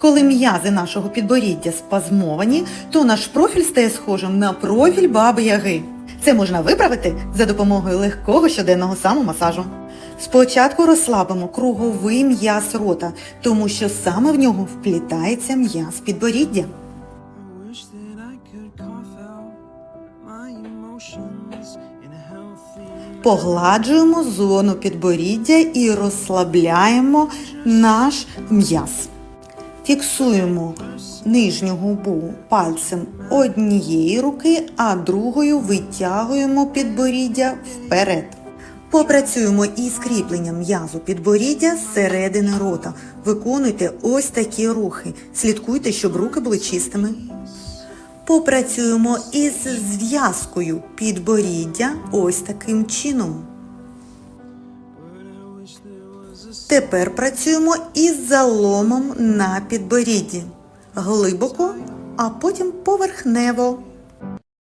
Коли м'язи нашого підборіддя спазмовані, то наш профіль стає схожим на профіль баби Яги. Це можна виправити за допомогою легкого щоденного самомасажу. Спочатку розслабимо круговий м'яз рота, тому що саме в нього вплітається м'яз підборіддя. Погладжуємо зону підборіддя і розслабляємо наш м'яз. Фіксуємо нижню губу пальцем однієї руки, а другою витягуємо підборіддя вперед. Попрацюємо із кріпленням м'язу підборіддя зсередини рота. Виконуйте ось такі рухи. Слідкуйте, щоб руки були чистими. Попрацюємо із зв'язкою підборіддя ось таким чином. Тепер працюємо із заломом на підборідді. Глибоко, а потім поверхнево.